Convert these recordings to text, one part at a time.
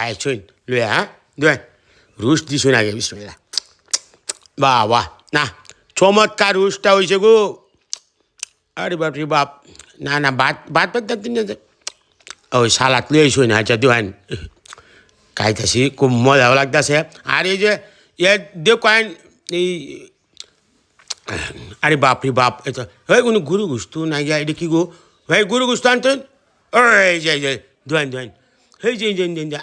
আয় শুন লুয়ে হ্যাঁ দুয়ে রুশ দি শুন আগে বিসমিল্লা বাহ বাহ না চমৎকার রুশটা হয়েছে গো আরে বাপ রে বাপ না না ভাত ভাত ভাত দিন ওই সালাদ লুয়ে শুন আচ্ছা দুয়ান খাইতেছি খুব মজাও লাগতেছে আর এই যে এ দেখেন এই আরে বাপ রে বাপ এটা হয়ে কোনো গুরু গুস্তু নাই যা এটা কি গো ভাই গুরু গুস্তু আনতেন ওই যে যে দোয়ান দোয়ান হয়ে যে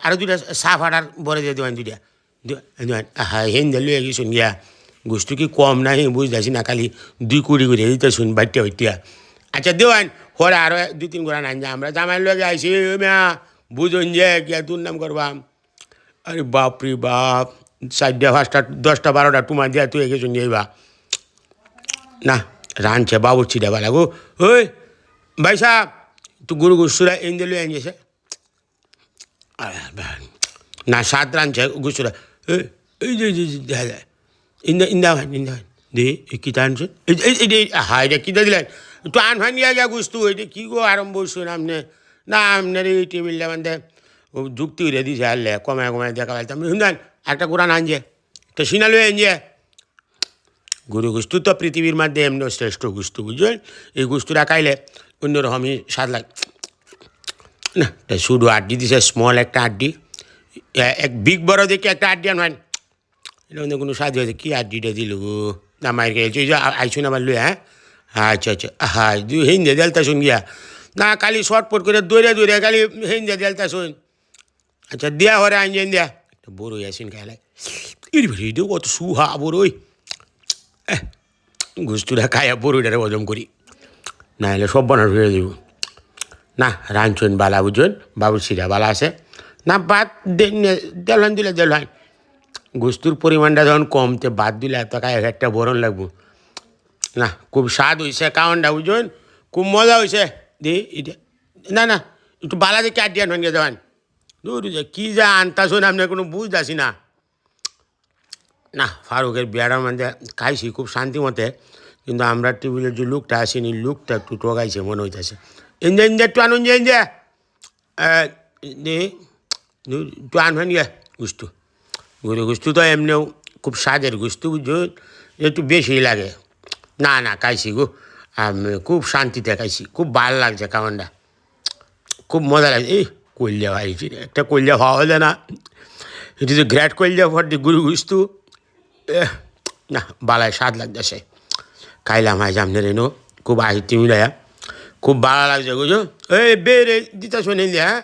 আরও দুটা সাফ আটার বরে যে দোয়ান দুটা হেন দিল গেছুন গিয়া গুস্তু কি কম নাই বুঝতেছি না, খালি দুই কুড়ি করে দিতে শুন বাইটিয়া বাইটিয়া আচ্ছা দেওয়ান হরে আরও দুই, তিন গোড়া যা, আমরা জামাই লগে আইসি মিয়া। বুঝুন যে গিয়া তোর নাম করবাম আরে বাপ রে বাপ, চারটা, পাঁচটা, দশটা, বারোটা, টুমা দিয়া তুই গেছুন যাইবা। না রাঁধছে বাবুর্চি দেবা লাগো ওই ভাই সাহেব তুই গুরু গুসুরা এঞ্জেল এঞ্জেছে না সাত ভাই দে এই কিতা আনছে এই এই এই হ্যাঁ এটা কিতা দিলেন তুই আন ভাই নিয়ে যা গুস্তু এটা কি গো আরম্ভ শুন আপনি না আপনার এই টেবিলটা মানে যুক্তি করে দিছে হারলে কমায় কমায় দেখা পাইতাম শুনলেন একটা কোরআন আনছে তো সিনালো এনছে গরু গুস্তু তো পৃথিবীর মধ্যে এমনি শ্রেষ্ঠ গুস্তু বুঝলেন এই গুস্তুটা খাইলে অন্যরকমই স্বাদ লাগে না, তা শুধু আড্ডি দিছে স্মল একটা আড্ডি। এক বিগ বড় দেখে একটা আড্ডি আনবেন। এটা কোনো স্বাদ হয়েছে? কি আড্ডিটা দিল গো? না, মায়ের খেয়েছে আইসুন আমার লুয়ে হ্যাঁ? আচ্ছা আচ্ছা। হ্যাঁ দুই হিন্দে দেলতা শুন গিয়া। না, খালি শর্টপট করে দৌড়ে দৌড়ে খালি হিন্দে দেলতা শুন। আচ্ছা দেয়া হরে আইন দেয়া। একটা বড়ই আসুন খাইলে ইরি ভিড়ি কত সুহা বড়ই গুস্তুরা খাইয়া বড়ইটারে হজম করি। না হলে সব বনার হয়ে যাব না রাঁধছুন বালা বুঝুন বাবুর সিরা বালা আছে। না, বাদ দেলহান দিলে দেলহান। গোস্তুর পরিমাণটা যখন কমতে বাদ দিলে এত খাই একটা বরণ লাগবো। না, খুব স্বাদ হয়েছে কাউনটা বুঝুন, খুব মজা হয়েছে দি এটা না না, একটু বালা দেখে আডিয়া নঙ্গে দেওয়ান। দূর কী যা আনতাছুন আপনি কোনো বুঝতেছি না। না, ফারুকের বিয়াটার মধ্যে খাইছি খুব শান্তি মতে, কিন্তু আমরা টেবিলের যে লুকটা আসেনি, লুকটা একটু টোকাইছে মনে হইতেছে। ইন্দে ইন্দে একটু আনুন যে ইন্দে একটু আনবেন গিয়ে গুস্তু গরু গুস্তু তো এমনিও খুব স্বাদের গুস্তু বুঝছ একটু বেশি লাগে না না খাইছি গো আমি খুব শান্তিতে খাইছি খুব ভালো লাগছে খাওয়ানটা খুব মজা লাগছে এই কইলিয়া ভাই একটা কইলিয়া খাওয়া যায় না এটি তো গ্রেট কইলিয়া ফর দি গুরু গুস্তু না বালায় স্বাদ লাগতেছে খাইলাম আজ আপনার এনো খুব আহি তুমি দেয়া খুব ভালো লাগছে বুঝো এই বেড়ে দিতে শোনে হ্যাঁ?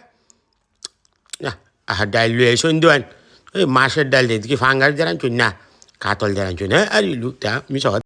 আহা ডাইল লুয়ে শোন দেন এই মাছের ডাল দিয়ে কি ফাঙ্গার দেরান চুন না, কাতল দেরান চুন হ্যাঁ আর লুকটা মিশা